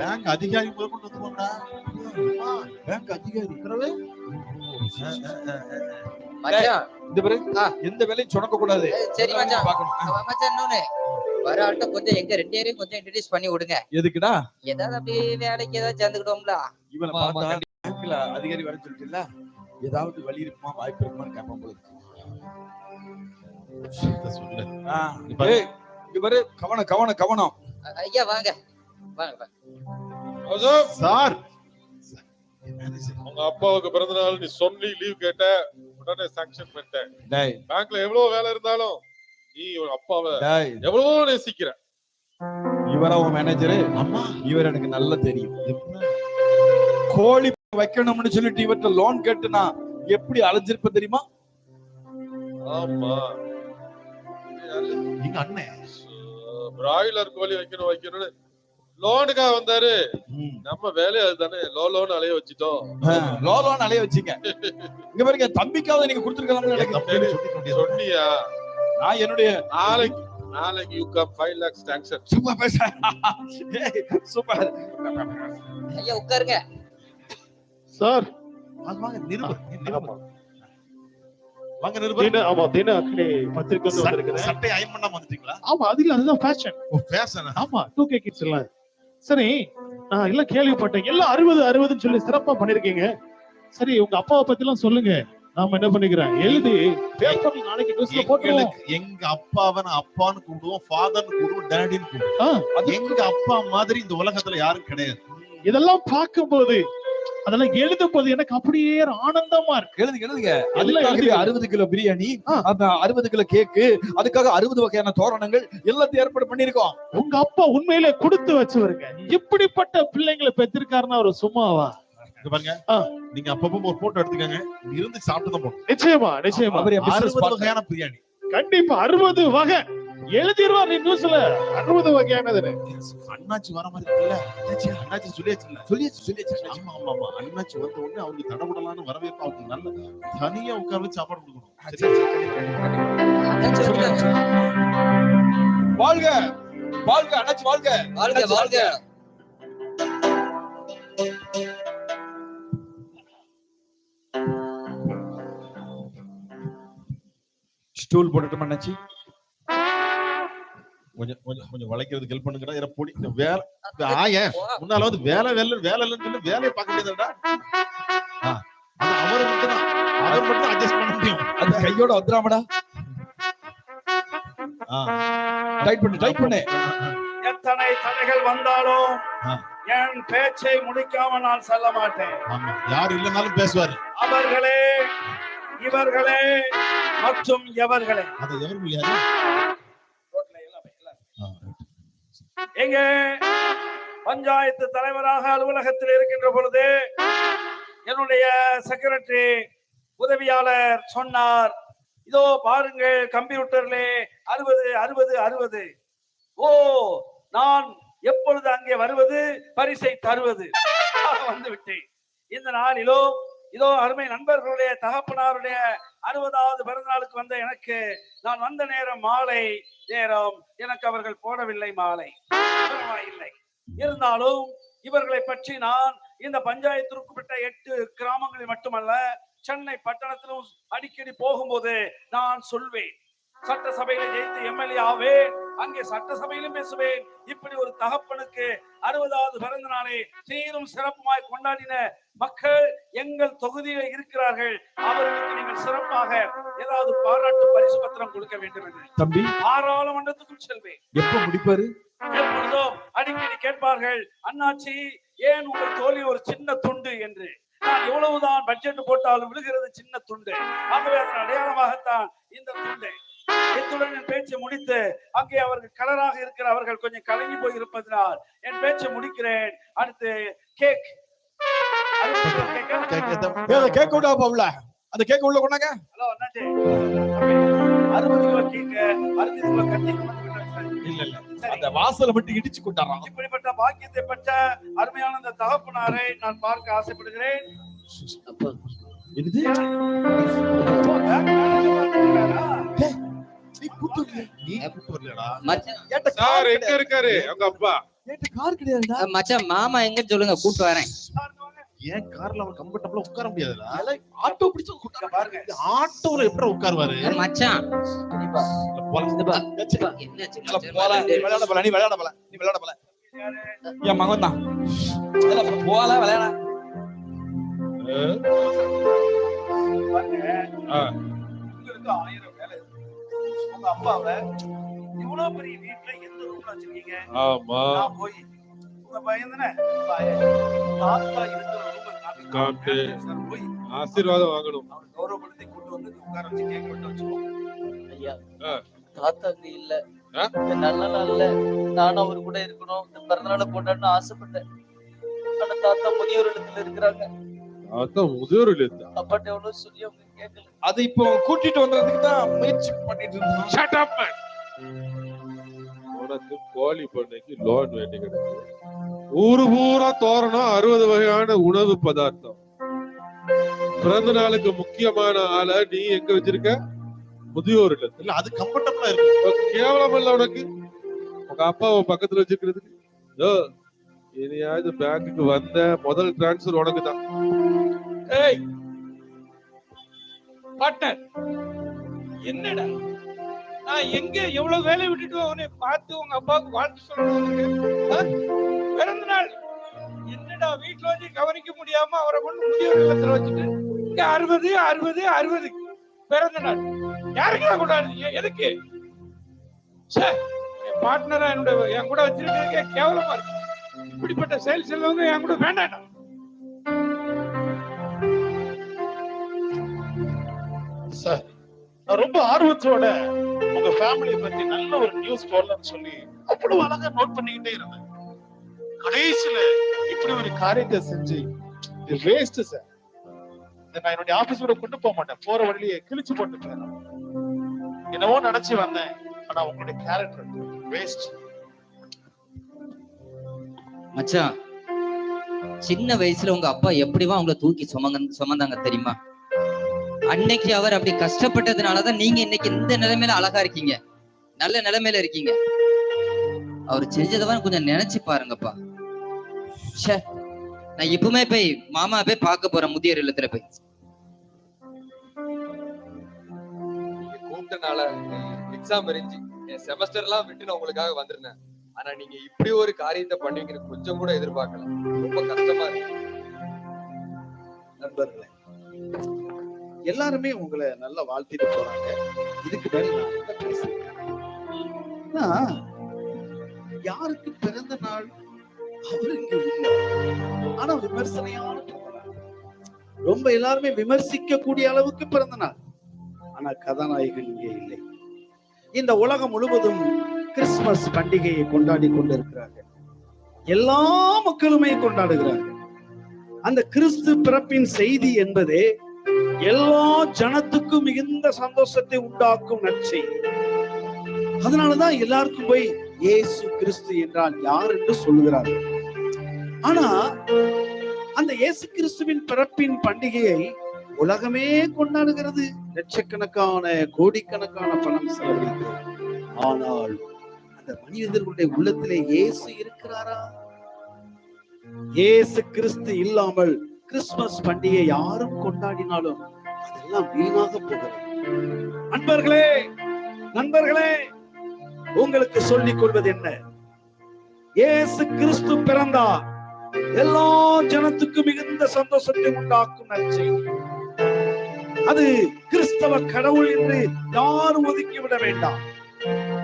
Bank அதிகாரி முதல் கொண்டு வந்துருவாங்கடா பேங்க் அதிகாரி. இந்த பிறகு ஆ. எந்த வேலையும் சுணக்க கூடாது சரி மச்சான். மச்சான் இன்னொன்னு. வர ஆள்கிட்ட கொஞ்சம் எங்க ரெண்டு பேரையும் கொஞ்சம் இன்ட்ரடியூஸ் பண்ணி விடுங்க. எதுக்குடா? ஏதாவது அப்படியே வேலைக்கு ஏதாவது சேர்ந்துக்கிட்டோம்ல இவனை பார்த்தா பேங்க்ல அதிகாரி வர சொல்லிட்டுல ஏதாவது வழி இருக்குமா வாய்ப்பு இருக்குமான்னு கேட்பான் போல பாரு கவனம் கவனம் கவனம். ஐயா வாங்க. சார். உங்க அப்பாவுக்கு பிறந்த நாள் நீ சொல்லி லீவ் கேட்ட உடனே சாங்ஷன் பண்ணிட்டேன். டேய். பேங்க்ல எவ்வளவு வேலை இருந்தாலும் நீ உன் அப்பாவை எவ்வளவோ நேசிக்கிற. இவரா உன் மேனேஜரு அம்மா. இவர் எனக்கு நல்லா தெரியும். கோழி வைக்கணும்னு சொல்லிட்டு இவர்கிட்ட லோன் கேட்டு நான் எப்படி அலைஞ்சிருப்பேன் தெரியுமா? ஆமா. எங்க அண்ணன் பிராய்லர் கோழி வைக்கணும் வைக்கணும்னு லோனுக்காக வந்தாரு. நம்ம வேலையை அதுதானே. லோ லோன் அலைய வச்சுட்டோம். லோ லோன் அலைய வச்சீங்க. இங்க பாருங்க தம்பிக்காவது நீங்க வேண்டியது. சொன்னியா நான் என்னுடைய நாளைக்கு நாளைக்கு you come five lakhs sanction சும்மா பேச. சூப்பர். ஐயா உட்காருங்க. சார். வாங்க, நிருபர் நிருபர். வாங்க நிருபர். தின ஆமா தின அக்னி பத்திரிக்கை வந்து சட்டை- வந்திருக்கிறேன் சட்டை அயன் பண்ணாம வந்துட்டீங்களா? ஆமா அதுல அதுதான் ஃபேஷன் ஓ ஃபேஷன் ஆமா டூ கே கிட்ஸ் எல்லாம் சரி நான் எல்லாம் கேள்விப்பட்டேன். எல்லாம் அறுபது அறுபதுன்னு சொல்லி சிறப்பா பண்ணிருக்கீங்க. சரி உங்க அப்பாவை பத்தி எல்லாம் சொல்லுங்க. நாம என்ன பண்ணிக்கிறேன் எழுதி பேப்பர்ல நாளைக்கு நியூஸ்ல போட்டுருவோம். எங்க அப்பாவை நான் அப்பான்னு கூப்பிடுவோம் ஃபாதர்னு கூப்பிடுவோம் டேடின்னு கூப்பிடுவோம். எங்க அப்பா மாதிரி இந்த உலகத்துல யாரும் கிடையாது. இதெல்லாம் பார்க்கும்போது அதெல்லாம் எழுதும் போது எனக்கு அப்படியே ஆனந்தமா இருக்கு. எழுதுங்க. எழுதுங்க எழுதுங்க. அறுபது கிலோ பிரியாணி. அந்த அறுபது கிலோ கேக்கு அதுக்காக அறுபது வகையான தோரணங்கள் எல்லாத்தையும் ஏற்பாடு பண்ணிருக்கோம் உங்க அப்பா உண்மையிலே கொடுத்து வச்சவருங்க. இப்படிப்பட்ட பிள்ளைங்களை பெற்றிருக்காருன்னா அவர் சும்மாவா? இங்க பாருங்க. நீங்க அப்பப்போ ஒரு போட்டோ எடுத்துக்கங்க. இருந்து சாப்பிட்டு தான் போகணும். நிச்சயமா நிச்சயமா. அறுபது. வகையான பிரியாணி. கண்டிப்பா அறுபது வகை. எழுதிருவார் நீ நியூஸ்ல அறுபது வகையானது அண்ணாச்சி வர மாதிரி இருக்குல்ல? அண்ணாச்சி அண்ணாச்சி சொல்லியாச்சுல்ல சொல்லியாச்சு சொல்லியாச்சு. ஆமா ஆமா ஆமா. அண்ணாச்சி வந்த உடனே அவங்களுக்கு தடபடலான்னு வரவேற்பு அவங்களுக்கு நல்ல தனியா உட்கார வச்சு சாப்பாடு கொடுக்கணும். வாழ்க வாழ்க அண்ணாச்சி வாழ்க. வாழ்க வாழ்க. ஸ்டூல் போட்டுட்டு அண்ணாச்சி? கொஞ்சம் கொஞ்சம் கொஞ்சம் வளைக்கிறதுக்கு ஹெல்ப் பண்ணுங்கடா. இதை பொடி இந்த வேலை இந்த ஆயன் முன்னால வந்து வேலை வேலை வேலை இல்லைன்னு சொல்லி வேலையை பார்க்க முடியாதுடா. ஆ, அது அவரு மட்டும் தான் அவர் மட்டும் அட்ஜஸ்ட் பண்ண முடியும். அது கையோட வந்துடாமடா. ஆ, டைட் பண்ணு டைட் பண்ணு. எத்தனை தடைகள் வந்தாலும். என் பேச்சை முடிக்காம நான் செல்ல மாட்டேன். ஆமா. யாரு இல்லைனாலும் பேசுவாரு. அவர்களே இவர்களே மற்றும் எவர்களே. அதை எவரும் இல்லையா? எங்கே பஞ்சாயத்து தலைவராக அலுவலகத்தில் இருக்கின்ற பொழுது என்னுடைய செக்ரட்டரி உதவியாளர் சொன்னார். இதோ பாருங்கள் கம்ப்யூட்டர்லே அறுபது அறுபது அறுபது. ஓ நான் எப்பொழுது அங்கே வருவது? பரிசை தருவது. வந்து விட்டேன். இந்த நாளிலும் இதோ அருமை நண்பர்களுடைய தகப்பனாருடைய அறுபதாவது பிறந்தநாளுக்கு வந்த எனக்கு நான் வந்த நேரம் மாலை நேரம் எனக்கு அவர்கள் போடவில்லை மாலை. இல்லை. இருந்தாலும் இவர்களை பற்றி நான் இந்த பஞ்சாயத்திற்குட்பட்ட எட்டு கிராமங்களில் மட்டுமல்ல சென்னை பட்டணத்திலும் அடிக்கடி போகும்போது நான் சொல்வேன். சட்டசபையில ஜெயித்து எம்எல்ஏ ஆவேன் அங்கே சட்டசபையிலும் பேசுவேன். இப்படி ஒரு தகப்பனுக்கு அறுபதாவது பிறந்த நாளை சீரும் சிறப்புமாய் கொண்டாடின மக்கள் எங்கள் தொகுதியில இருக்கிறார்கள். அவர்களுக்கு நீங்கள் சிறப்பாக ஏதாவது பாராட்டு பரிசு பத்திரம் கொடுக்க வேண்டும் என்று. தம்பி. பாராளுமன்றத்துக்குள் செல்வேன். எப்ப முடிப்பாரு? எப்பொழுதும் அடிக்கடி கேட்பார்கள் அண்ணாச்சி ஏன் உங்கள் தோழி ஒரு சின்ன துண்டு? என்று. நான் எவ்வளவுதான் பட்ஜெட் போட்டாலும் விழுகிறது சின்ன துண்டு. ஆகவே அதன் அடையாளமாகத்தான் இந்த துண்டு. இத்துடன் என் பேச்சை முடித்து அங்கே அவர்கள் கலராக இருக்கிற அவர்கள் கொஞ்சம் கலங்கி போய் இருப்பதனால் என் பேச்சை முடிக்கிறேன். அடுத்து கேக். கேக் விடா பாவுல அந்த கேக் உள்ள கொண்டாங்க. ஹலோ அண்ணாச்சி. அறுபது கிலோ கேக் அறுபது கிலோ கட்டி கொண்டு வந்து விட்டாங்க. இல்ல இல்ல. சரி. அந்த வாசலை மட்டும் இடிச்சு கொண்டாடுறான். இப்படிப்பட்ட பாக்கியத்தை பெற்ற அருமையான அந்த தகப்பனாரை நான் பார்க்க ஆசைப்படுகிறேன். என்னது? நீ மச்சான் சார் எங்க இருக்காரு? உங்க அப்பா? நேற்று கார் கிடையாதுடா? மச்சான் மாமா எங்கன்னு சொல்லுங்க கூட்டு வரேன். ஏன் கார்ல அவர் கம்ஃபர்டபுளா உட்கார முடியாதுடா? ஆட்டோ பிடிச்சு பாருங்க. ஆட்டோல எப்படி உட்காருவாரு? மச்சான் விளையாட போல நீ விளையாட போல நீ விளையாட போல. என் மகன் தான்? போல விளையாட. ஆயிரம். உங்க அப்பாவை இவ்வளவு பெரிய வீட்டுல எந்த ரூம்ல வச்சிருக்கீங்க? ஆமா. நான் போய் உங்க பையன் தானே தாத்தா இருக்கிற ரூமை. சார் போய். ஆசீர்வாதம் வாங்கணும். அவனை கௌரவப்படுத்தி கொண்டு வந்து உட்கார வச்சு கேக் கொண்டு வச்சுக்கோங்க. ஐயா. தாத்தா அங்க இல்ல. நல்ல நாள்ல நானும் அவர் கூட இருக்கணும். இந்த பிறந்தநாளை கொண்டாடணும் ஆசைப்பட்டேன். ஆனா தாத்தா முதியோர் இடத்துல இருக்கிறாங்க. அதான் முதியோர் இல்லையா அப்பாட்ட எவ்வளவு சொல்லி அவங்க கேட்கல அது இப்போ கூட்டிட்டு வந்ததுக்கு தான் முயற்சி பண்ணிட்டு ஷட் அப் உனக்கு கோழி பண்ணைக்கு லோன் வேண்டி கிடக்கு ஊரு பூரா தோரணம் அறுபது வகையான உணவு பதார்த்தம். பிறந்த நாளுக்கு முக்கியமான ஆளை நீ எங்க வச்சிருக்க? முதியோர் இல்ல அது கம்ஃபர்டபுளா இருக்கும் கேவலம் இல்ல உனக்கு? உங்க அப்பாவை பக்கத்துல வச்சுக்கிறதுக்கு யோ, இனியாவது பேங்குக்கு வந்த முதல் டிரான்ஸ்ஃபர் உனக்கு தான் ஏய் பார்ட்னர் என்னடா? நான் எங்க எவ்வளவு வேலை விட்டுட்டு உன்னை பார்த்து உங்க அப்பாவுக்கு வாழ்த்து சொல்லணும் பிறந்த நாள். என்னடா வீட்டுல வச்சு கவனிக்க முடியாம அவரை கொண்டு முதியோர் இல்லத்துல வச்சுட்டு இங்க அறுபது அறுபது அறுபது. பிறந்த நாள். யாருக்கா கொண்டாடுறீங்க? எதுக்கு? பார்ட்னரா என்னோட என் கூட வச்சிருக்கிறதுக்கே கேவலமா இருக்கு. இப்படிப்பட்ட செயல் செல்வங்க என் கூட வேண்டாம் சார். நான் ரொம்ப ஆர்வத்தோட உங்க ஃபேமிலி பத்தி நல்ல ஒரு நியூஸ் போடலாம்னு சொல்லி அவ்வளவு அழகா நோட் பண்ணிக்கிட்டே இருந்தேன். கடைசியில இப்படி ஒரு காரியத்தை செஞ்சு இது வேஸ்ட் சார். நான் என்னுடைய ஆபீஸ் கூட கொண்டு போக மாட்டேன். போற வழியிலேயே கிழிச்சு போட்டு என்னவோ நினைச்சு வந்தேன். ஆனா உங்களுடைய கேரக்டர் வேஸ்ட் மச்சான் சின்ன வயசுல உங்க அப்பா எப்படிவா உங்களை தூக்கி சுமங்க சுமந்தாங்க தெரியுமா? அன்னைக்கு அவர் அப்படி கஷ்டப்பட்டதுனாலதான் நீங்க இன்னைக்கு இந்த நிலைமையில அழகா இருக்கீங்க. நல்ல நிலைமையில இருக்கீங்க. அவர் செஞ்சதவா கொஞ்சம் நினைச்சு பாருங்கப்பா. ச்சே நான் இப்பவுமே போய் மாமா போய் பார்க்க போறேன் முதியோர் இல்லத்துல போய். கூப்பிட்டனால எக்ஸாம் இருந்துச்சு. என் செமஸ்டர்லாம் விட்டு நான் உங்களுக்காக வந்திருந்தேன். ஆனா நீங்க இப்படி ஒரு காரியத்தை பண்ணுவீங்கன்னு கொஞ்சம் கூட எதிர்பார்க்கல. ரொம்ப கஷ்டமா இருக்கு. நண்பர்களே எல்லாருமே உங்களை நல்லா வாழ்த்திட்டு போறாங்க. இதுக்கு மேல நான் பேசுறேன். யாருக்கு பிறந்த நாள் அவருக்கு இல்லை. ஆனா விமர்சனையான ரொம்ப எல்லாருமே விமர்சிக்க கூடிய அளவுக்கு பிறந்த நாள். ஆனா கதாநாயகன் இங்கே இல்லை. இந்த உலகம் முழுவதும் கிறிஸ்துமஸ் பண்டிகையை கொண்டாடி கொண்டிருக்கிறார்கள். எல்லா மக்களுமே கொண்டாடுகிறார்கள். அந்த கிறிஸ்து பிறப்பின் செய்தி என்பதே எல்லா ஜனத்துக்கும் மிகுந்த சந்தோஷத்தை உண்டாக்கும் நற்செய்தி. அதனாலதான் எல்லாருக்கும் போய் இயேசு கிறிஸ்து என்றால் யார் என்று சொல்லுகிறார்கள். ஆனா அந்த இயேசு கிறிஸ்துவின் பிறப்பின் பண்டிகையை உலகமே கொண்டாடுகிறது. லட்சக்கணக்கான கோடிக்கணக்கான பணம் செலவழித்து ஆனால் அந்த மனிதர்களுடைய உள்ளத்திலே இயேசு இருக்கிறாரா? இயேசு கிறிஸ்து இல்லாமல் கிறிஸ்துமஸ் பண்டிகை யாரும் கொண்டாடினாலும் அதெல்லாம் வீணாக போகிறது அன்பர்களே நண்பர்களே உங்களுக்கு சொல்லிக் கொள்வது என்ன? ஏசு கிறிஸ்து பிறந்தார் எல்லா ஜனத்துக்கும் மிகுந்த சந்தோஷத்தை உண்டாக்கும் நற்செய்தி. அது கிறிஸ்தவ கடவுள் என்று யாரும் ஒதுக்கிவிட வேண்டாம்.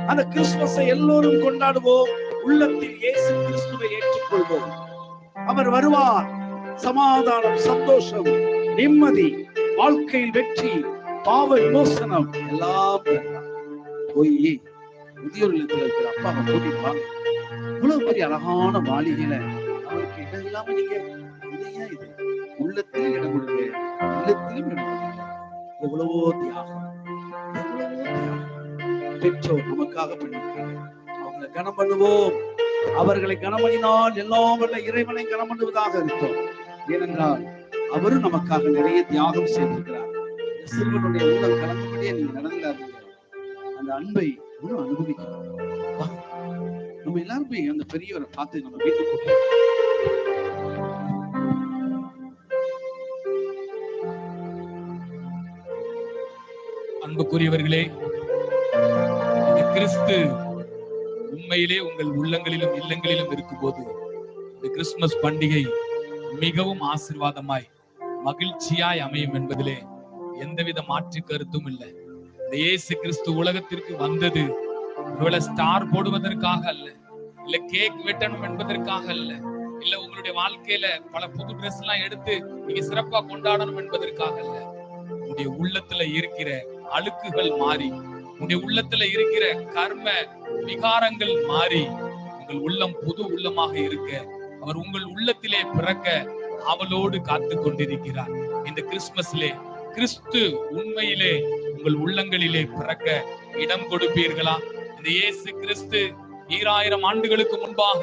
அந்த கிறிஸ்துமஸை எல்லோரும் கொண்டாடுவோம். உள்ளத்தில் இயேசு கிறிஸ்துவை ஏற்றுக்கொள்வோம். அவர் வருவார். சமாதானம் சந்தோஷம் நிம்மதி வாழ்க்கையில் வெற்றி பாவ விமோசனம் எல்லாம் போய் முதியோர்களுக்கு இல்லத்தில் இருக்கிற அப்பாவை கூட்டிட்டு இவ்வளவு பெரிய அழகான மாளிகையில அவருக்கு இடம் இல்லாம நீங்க இல்லையா இது? உள்ளத்தில் இடம் கொடுங்க உள்ளத்திலும் இடம் கொடுங்க எவ்வளவோ தியாகம் எவ்வளவோ தியாகம். பெற்றோர் நமக்காக பண்ணியிருக்காங்க. அவங்களை கனம் பண்ணுவோம். அவர்களை கனமணினால் எல்லாம் வல்ல இறைவனை கனம் பண்ணுவதாக இருக்கும். ஏனென்றால் அவரும் நமக்காக நிறைய தியாகம் செய்திருக்கிறார். சிறுவனுடைய உள்ளம் கலந்தபடியே நீங்க நடந்தாருங்க அந்த அன்பை இன்னும் அனுபவிக்கணும் நம்ம எல்லாரும் போய் அந்த பெரியவரை பார்த்து நம்ம வீட்டுக்கு அன்புக்குரியவர்களே இந்த கிறிஸ்து உண்மையிலே உங்கள் உள்ளங்களிலும் இல்லங்களிலும் இருக்கும்போது இந்த கிறிஸ்துமஸ் பண்டிகை மிகவும் ஆசீர்வாதமாய் மகிழ்ச்சியாய் அமையும் என்பதிலே எந்தவித மாற்று கருத்தும் இல்லை. இந்த இயேசு கிறிஸ்து உலகத்திற்கு வந்தது ஒருவேளை ஸ்டார் போடுவதற்காக அல்ல இல்ல கேக் வெட்டணும் என்பதற்காக அல்ல இல்ல உங்களுடைய வாழ்க்கையில பல புது ட்ரெஸ் எல்லாம் எடுத்து நீங்க சிறப்பா கொண்டாடணும் என்பதற்காக அல்ல. உங்களுடைய உள்ளத்துல இருக்கிற அழுக்குகள் மாறி உங்களுடைய உள்ளத்துல இருக்கிற கர்ம விகாரங்கள் மாறி உங்கள் உள்ளம் புது உள்ளமாக இருக்க அவர் உங்கள் உள்ளத்திலே பிறக்க அவளோடு காத்து கொண்டிருக்கிறார் இந்த கிறிஸ்துமஸ்லே கிறிஸ்து உண்மையிலே உங்கள் உள்ளங்களிலே பிறக்க இடம் கொடுப்பீர்களா? இந்த இயேசு கிறிஸ்து ஈராயிரம் ஆண்டுகளுக்கு முன்பாக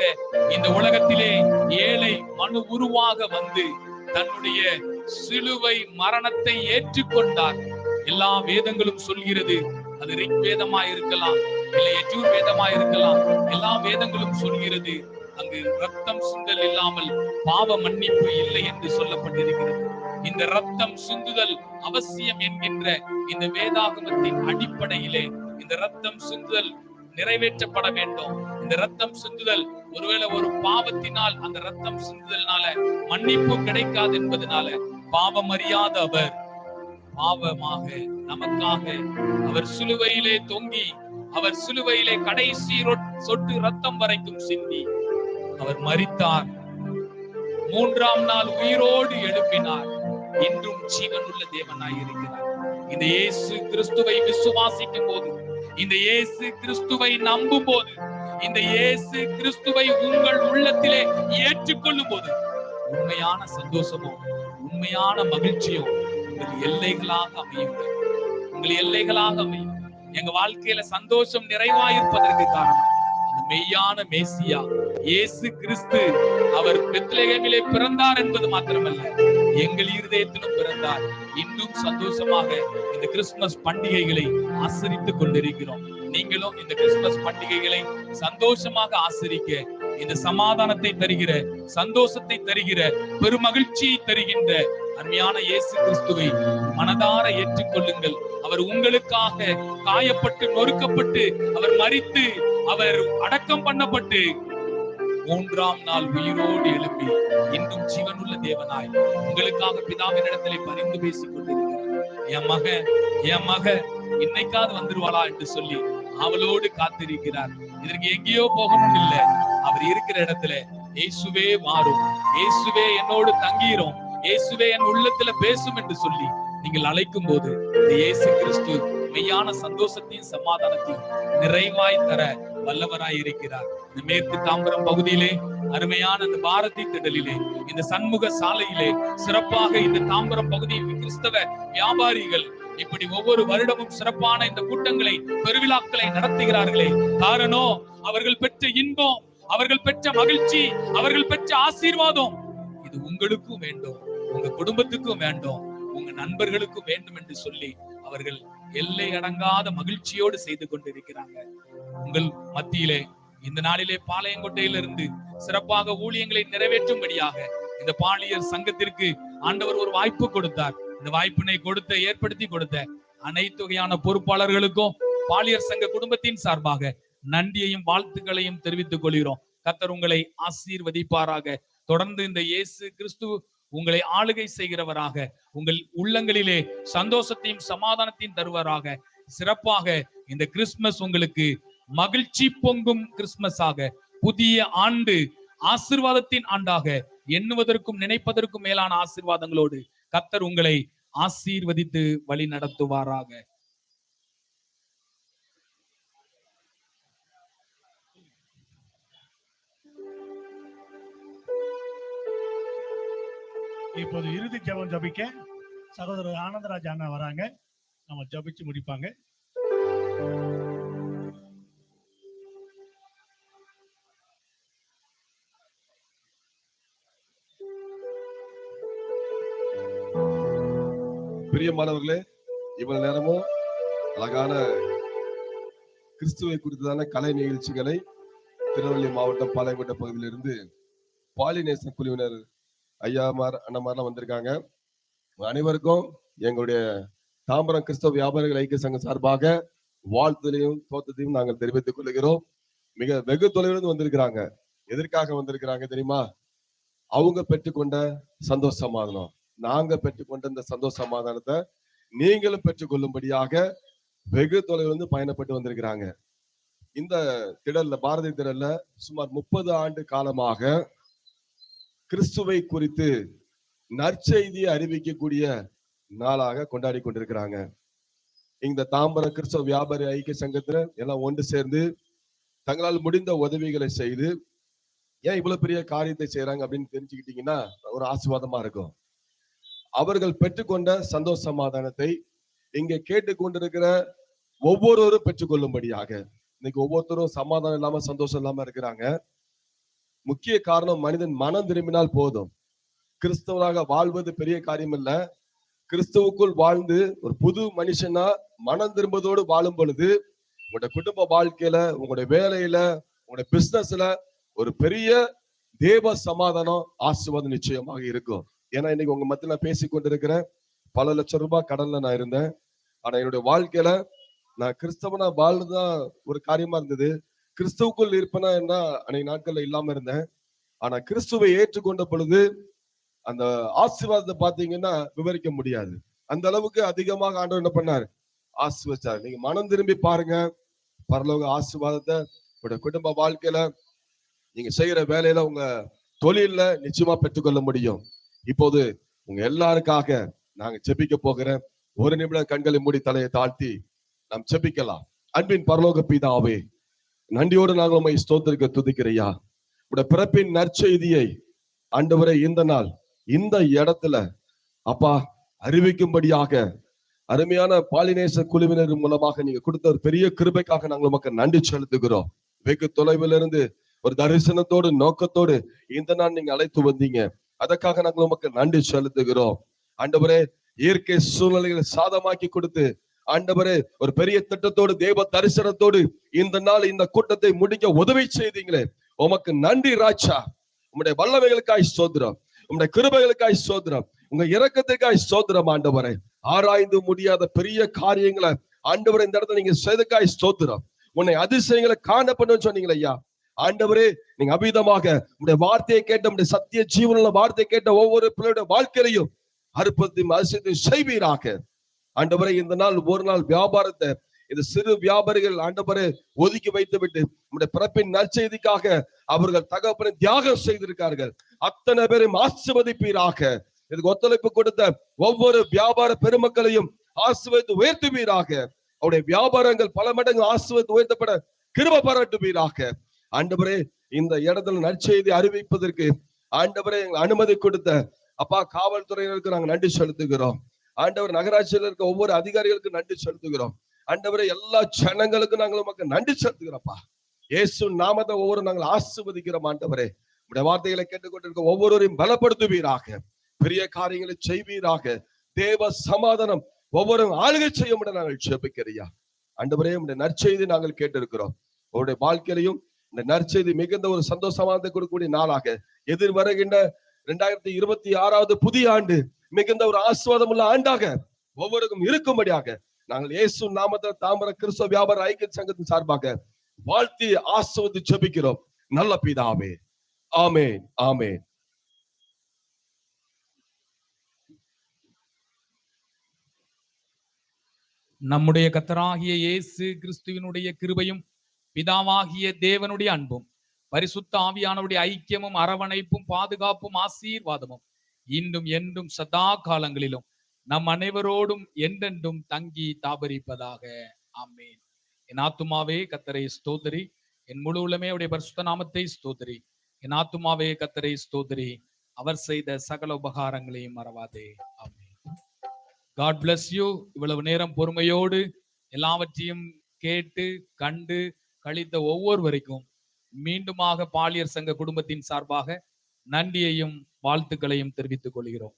இந்த உலகத்திலே ஏழை மனு உருவாக வந்து தன்னுடைய சிலுவை மரணத்தை ஏற்றுக்கொண்டார். எல்லா வேதங்களும் சொல்கிறது அது ரிக் வேதமா இருக்கலாம் இல்லை எஜூர் வேதமா இருக்கலாம் எல்லா வேதங்களும் சொல்கிறது அங்கு ரத்தம் சிந்தல் இல்லாமல் பாவ மன்னிப்பு இல்லை என்று சொல்லப்பட்டிருக்கிறது. இந்த ரத்தம் சிந்துதல் அவசியம் என்கின்ற இந்த வேதாகமத்தின் அடிப்படையிலே இந்த ரத்தம் சிந்துதல் நிறைவேற்றப்பட வேண்டும். இந்த ரத்தம் சிந்துதல் ஒருவேளை ஒரு பாவத்தினால் அந்த ரத்தம் சிந்துதல்னால மன்னிப்பு கிடைக்காது என்பதனால பாவம் அறியாத அவர் பாவமாக நமக்காக அவர் சிலுவையிலே தொங்கி அவர் சிலுவையிலே கடைசி சொட்டு ரத்தம் வரைக்கும் சிந்தி அவர் மறித்தார் மூன்றாம் நாள் உயிரோடு எழுப்பினார். இன்றும் ஜீவனுள்ள தேவனாய் இருக்கிறார். இந்த இயேசு கிறிஸ்துவை விசுவாசிக்கும் போது இந்த இயேசு கிறிஸ்துவை நம்பும் போது இந்த இயேசு கிறிஸ்துவை உங்கள் உள்ளத்திலே ஏற்றுக்கொள்ளும் போது உண்மையான சந்தோஷமும் உண்மையான மகிழ்ச்சியும் உங்கள் எல்லைகளாக அமையும். உங்கள் எல்லைகளாக அமையும். எங்க வாழ்க்கையில சந்தோஷம் நிறைவாயிருப்பதற்கு காரணம் மெய்யான மேசியா. இயேசு கிறிஸ்து அவர் பெத்லகமிலே பிறந்தார் என்பது மாத்திரமல்ல எங்கள் இருதயத்திலும் பிறந்தார். இன்னும் சந்தோஷமாக இந்த கிறிஸ்துமஸ் பண்டிகைகளை ஆசரித்துக் கொண்டிருக்கிறோம். நீங்களும் இந்த கிறிஸ்துமஸ் பண்டிகைகளை சந்தோஷமாக ஆசரிக்க இந்த சமாதானத்தை தருகிற சந்தோஷத்தை தருகிற பெருமகிழ்ச்சியை தருகின்ற அருமையான இயேசு கிறிஸ்துவை மனதார ஏற்றுக்கொள்ளுங்கள். அவர் உங்களுக்காக காயப்பட்டு நொறுக்கப்பட்டு அவர் மறித்து அவர் அடக்கம் பண்ணப்பட்டு மூன்றாம் நாள் உயிரோடு எழுப்பி இன்னும் ஜீவனுள்ள தேவனாய் உங்களுக்காக பிதாவின் இடத்திலே பரிந்து பேசிக் கொண்டிருக்கிறார் என் மகன் என் மக இன்னைக்காவது வந்துருவாளா என்று சொல்லி அவளோடு காத்திருக்கிறார். இதற்கு எங்கேயோ போகணும் இல்ல. அவர் இருக்கிற இடத்துல இயேசுவே மாறும். இயேசுவே என்னோடு தங்கிரும். இயேசுவே என் உள்ளத்துல பேசும் என்று சொல்லி நீங்கள் அழைக்கும் போது இயேசு கிறிஸ்து மெய்யான சந்தோஷத்தையும் சமாதானத்தையும் நிறைவாய் தர வல்லவராய் இருக்கிறார். இந்த மேற்கு தாம்பரம் பகுதியிலே அருமையான இந்த பாரதி திடலிலே இந்த சண்முக சாலையிலே சிறப்பாக இந்த தாம்பரம் பகுதி கிறிஸ்தவ வியாபாரிகள் இப்படி ஒவ்வொரு வருடமும் சிறப்பான இந்த கூட்டங்களை பெருவிழாக்களை நடத்துகிறார்களே. காரணம் அவர்கள் பெற்ற இன்பம் அவர்கள் பெற்ற மகிழ்ச்சி அவர்கள் பெற்ற ஆசீர்வாதம். இது உங்களுக்கும் வேண்டும் உங்க குடும்பத்துக்கும் வேண்டும் உங்க நண்பர்களுக்கும் வேண்டும் என்று சொல்லி அவர்கள் எல்லை அடங்காத மகிழ்ச்சியோடு செய்து கொண்டிருக்கிறாங்க. உங்கள் மத்தியிலே இந்த நாளிலே பாளையங்கோட்டையிலிருந்து சிறப்பாக ஊழியங்களை நிறைவேற்றும்படியாக இந்த பாலியர் சங்கத்திற்கு ஆண்டவர் ஒரு வாய்ப்பு கொடுத்தார். இந்த வாய்ப்பினை கொடுத்த ஏற்படுத்தி கொடுத்த அனைத்து வகையான பொறுப்பாளர்களுக்கும் பாலியர் சங்க குடும்பத்தின் சார்பாக நன்றியையும் வாழ்த்துக்களையும் தெரிவித்துக் கொள்கிறோம். கத்தர் உங்களை ஆசீர்வதிப்பாராக. தொடர்ந்து இந்த இயேசு கிறிஸ்து உங்களை ஆளுகை செய்கிறவராக உங்கள் உள்ளங்களிலே சந்தோஷத்தையும் சமாதானத்தையும் தருவராக. சிறப்பாக இந்த கிறிஸ்துமஸ் உங்களுக்கு மகிழ்ச்சி பொங்கும் கிறிஸ்துமஸாக. புதிய ஆண்டு ஆசிர்வாதத்தின் ஆண்டாக எண்ணுவதற்கும் நினைப்பதற்கும் மேலான ஆசீர்வாதங்களோடு கத்தர் உங்களை ஆசீர்வதித்து வழி நடத்துவாராக இப்போது இறுதி ஜபம் ஜபிக்க சகோதரர் ஆனந்தராஜ் அண்ணா வராங்க. நம்ம ஜபிச்சு முடிப்பாங்க. பிரியமானவர்களே இவ்வளவு நேரமும் அழகான கிறிஸ்துவை குறித்ததான கலை நிகழ்ச்சிகளை திருநெல்வேலி மாவட்டம் பாளையங்கோட்டை பகுதியிலிருந்து பாலிநேச குழுவினர் ஐயாமார் மாதிரிலாம் வந்திருக்காங்க. அனைவருக்கும் எங்களுடைய தாம்பரம் கிறிஸ்தவ வியாபாரிகள் ஐக்கிய சங்கம் சார்பாக வாழ்த்துலையும் தோத்தத்தையும் நாங்கள் தெரிவித்துக் கொள்கிறோம். மிக வெகு தொலைவிலிருந்து வந்திருக்கிறாங்க. எதற்காக வந்திருக்கிறாங்க தெரியுமா? அவங்க பெற்றுக்கொண்ட சந்தோஷ சமாதானம். நாங்க பெற்றுக்கொண்ட இந்த சந்தோஷ சமாதானத்தை நீங்களும் பெற்றுக்கொள்ளும்படியாக வெகு தொலைவிலிருந்து பயணப்பட்டு வந்திருக்கிறாங்க. இந்த திடல்ல பாரதி திடல்ல சுமார் முப்பது ஆண்டு காலமாக கிறிஸ்துவை குறித்து நற்செய்தியை அறிவிக்கக்கூடிய நாளாக கொண்டாடி கொண்டிருக்கிறாங்க. இந்த தாம்பரம் கிறிஸ்தவ வியாபாரி ஐக்கிய சங்கத்துல எல்லாம் ஒன்று சேர்ந்து தங்களால் முடிந்த உதவிகளை செய்து ஏன் இவ்வளவு பெரிய காரியத்தை செய்யறாங்க அப்படின்னு தெரிஞ்சுக்கிட்டீங்கன்னா ஒரு ஆசீர்வாதமா இருக்கும். அவர்கள் பெற்றுக்கொண்ட சந்தோஷ சமாதானத்தை இங்க கேட்டுக்கொண்டிருக்கிற ஒவ்வொருவரும் பெற்றுக்கொள்ளும்படியாக. இன்னைக்கு ஒவ்வொருத்தரும் சமாதானம் இல்லாம சந்தோஷம் இல்லாம இருக்கிறாங்க. முக்கிய காரணம் மனிதன் மனம் திரும்பினால் போதும். கிறிஸ்தவராக வாழ்வது பெரிய காரியம் இல்ல கிறிஸ்துவுக்குள் வாழ்ந்து ஒரு புது மனுஷனா மனம் திரும்பதோடு வாழும் பொழுது உங்களுடைய குடும்ப வாழ்க்கையில உங்களுடைய வேலையில உங்களுடைய பிசினஸ்ல ஒரு பெரிய தேவ சமாதானம் ஆசீர்வாதம் நிச்சயமாக இருக்கும். ஏன்னா இன்னைக்கு உங்க மத்தியில நான் பேசி கொண்டிருக்கிறேன். பல லட்சம் ரூபாய் கடல்ல நான் இருந்தேன். ஆனா என்னுடைய வாழ்க்கையில நான் கிறிஸ்தவனா வாழ்ந்துதான் ஒரு காரியமா இருந்தது. கிறிஸ்துவுக்குள் இருப்பேனா என்ன அன்னைக்கு நாட்கள்ல இல்லாம இருந்தேன். ஆனா கிறிஸ்துவை ஏற்றுக்கொண்ட பொழுது அந்த ஆசீர்வாதத்தை பாத்தீங்கன்னா விவரிக்க முடியாது. அந்த அளவுக்கு அதிகமாக ஆண்டவர் என்ன பண்ணார்? ஆசீர்வச்சார். நீங்க மனம் திரும்பி பாருங்க. பரலோக ஆசீர்வாதத்தை உங்களுடைய குடும்ப வாழ்க்கையில நீங்க செய்யற வேலையில உங்க தொழில நிச்சயமா பெற்றுக்கொள்ள முடியும். இப்போது உங்க எல்லாருக்காக நாங்க ஜெபிக்க போகிறேன். ஒரு நிமிடம் கண்களை மூடி தலையை தாழ்த்தி நாம் ஜெபிக்கலாம். அன்பின் பரலோக பிதாவே நன்றியோடு நாங்கள் உண்மை ஸ்தோத்திரிக்க துதிக்கிறையா. உடைய பிறப்பின் நற்செய்தியை ஆண்டவரே இந்த நாள் இந்த இடத்துல அப்பா அறிவிக்கும்படியாக அருமையான பாலினேச குழுவினர் மூலமாக நீங்க கொடுத்த ஒரு பெரிய கிருபைக்காக நாங்கள் உமக்கு நன்றி செலுத்துகிறோம். வெகு தொலைவில் இருந்து ஒரு தரிசனத்தோடு நோக்கத்தோடு இந்த நாள் நீங்க அழைத்து வந்தீங்க. அதற்காக நாங்கள் உமக்கு நன்றி செலுத்துகிறோம். ஆண்டவரே இயற்கை சூழ்நிலைகளை சாதமாக்கி கொடுத்து ஆண்டவரே ஒரு பெரிய திட்டத்தோடு தேவ தரிசனத்தோடு இந்த நாள் இந்த கூட்டத்தை முடிக்க உதவி செய்தீங்களே. உமக்கு நன்றி ராஜா. உங்களுடைய வல்லமைகளுக்காய் சோதரம் உங்களுடைய கிருபைகளுக்காய் சோதரம் உங்க இறக்கத்துக்காய் சோதரம் ஆண்டவரே. ஆராய்ந்து முடியாத பெரிய காரியங்களை ஆண்டவரே இந்த இடத்துல நீங்க செய்தக்காய் சோதரம் உன்னை அதிசயங்களை காணப்படும் சொன்னீங்களே ஐயா. ஆண்டவரே நீங்க அபீதமாக உடைய வார்த்தையை கேட்ட உடைய சத்திய ஜீவனில் வார்த்தையை கேட்ட ஒவ்வொரு பிள்ளையுடைய வாழ்க்கையிலையும் அற்புதத்தையும் அதிசயத்தையும் செய்வீராக. ஆண்டவரை இந்த நாள் ஒரு நாள் வியாபாரத்தை இந்த சிறு வியாபாரிகள் ஆண்டவரை ஒதுக்கி வைத்து விட்டு நம்முடைய பிறப்பின் நற்செய்திக்காக அவர்கள் தகப்பனை தியாகம் செய்திருக்கார்கள். அத்தனை பேரும் ஆசிர்வதிப்பீராக. இதுக்கு ஒத்துழைப்பு கொடுத்த ஒவ்வொரு வியாபார பெருமக்களையும் ஆசிர்வதித்து உயர்த்துவீராக. அவருடைய வியாபாரங்கள் பல மடங்கு ஆசிர்வதித்து உயர்த்தப்பட கிருப பாராட்டுவீராக. ஆண்டவரே இந்த இடத்துல நற்செய்தி அறிவிப்பதற்கு ஆண்டவரே எங்களுக்கு அனுமதி கொடுத்த அப்பா காவல்துறையினருக்கு நாங்க நன்றி செலுத்துகிறோம். ஆண்டவர் நகராட்சியில் இருக்க ஒவ்வொரு அதிகாரிகளுக்கும் நன்றி செலுத்துகிறோம். ஆண்டவரை எல்லா ஜனங்களுக்கும் நாங்கள் உமக்கு நன்றி செலுத்துகிறோம்ப்பா. இயேசு நாமத்தை ஒவ்வொரு நாங்கள் ஆசிர்வதிக்கிறோம் ஆண்டவரே. உடைய வார்த்தைகளை கேட்டுக்கொண்டிருக்க ஒவ்வொருவரையும் பலப்படுத்துவீராக. பெரிய காரியங்களை செய்வீராக. தேவ சமாதானம் ஒவ்வொரு ஆளுகை செய்ய முடிய நாங்கள் செபிக்கிறியா ஆண்டவரே உடைய நற்செய்தி நாங்கள் கேட்டிருக்கிறோம். உங்களுடைய வாழ்க்கையிலையும் இந்த நற்செய்தி மிகுந்த ஒரு சந்தோஷமானதை கொடுக்கக்கூடிய நாளாக எதிர் ரெண்டாயிரத்தி இரண்டாயிரத்தி இருபத்தி ஆறாவது புதிய ஆண்டு மிகுந்த ஒரு ஆஸ்வாதம் உள்ள ஆண்டாக ஒவ்வொருக்கும் இருக்கும்படியாக நாங்கள் இயேசு நாமத்தில் தாமர கிறிஸ்தவ வியாபார ஐக்கிய சங்கத்தின் சார்பாக வாழ்த்தி ஆஸ்வதி ஜெபிக்கிறோம். நல்ல பிதாவே. ஆமேன் ஆமேன். நம்முடைய கத்தராகிய இயேசு கிறிஸ்துவினுடைய கிருபையும் பிதாவாகிய தேவனுடைய அன்பும் பரிசுத்த ஆவியானவருடைய ஐக்கியமும் அரவணைப்பும் பாதுகாப்பும் ஆசீர்வாதமும் இன்னும் என்றும் சதா காலங்களிலும் நம் அனைவரோடும் என்றென்றும் தங்கி தாபரிப்பதாக. ஆமேன். என் ஆத்துமாவே கத்தரை ஸ்தோதரி என் முழு உலமே உடைய பரிசுத்த நாமத்தை ஸ்தோதரி என் ஆத்துமாவே கத்தரை ஸ்தோதரி அவர் செய்த சகல உபகாரங்களையும் மறவாதே. ஆமென். காட் பிளஸ் யூ இவ்வளவு நேரம் பொறுமையோடு எல்லாவற்றையும் கேட்டு கண்டு கழித்த ஒவ்வொருவருக்கும் மீண்டுமாக பாலியர் சங்க குடும்பத்தின் சார்பாக நன்றியையும் வாழ்த்துக்களையும் தெரிவித்துக் கொள்கிறோம்.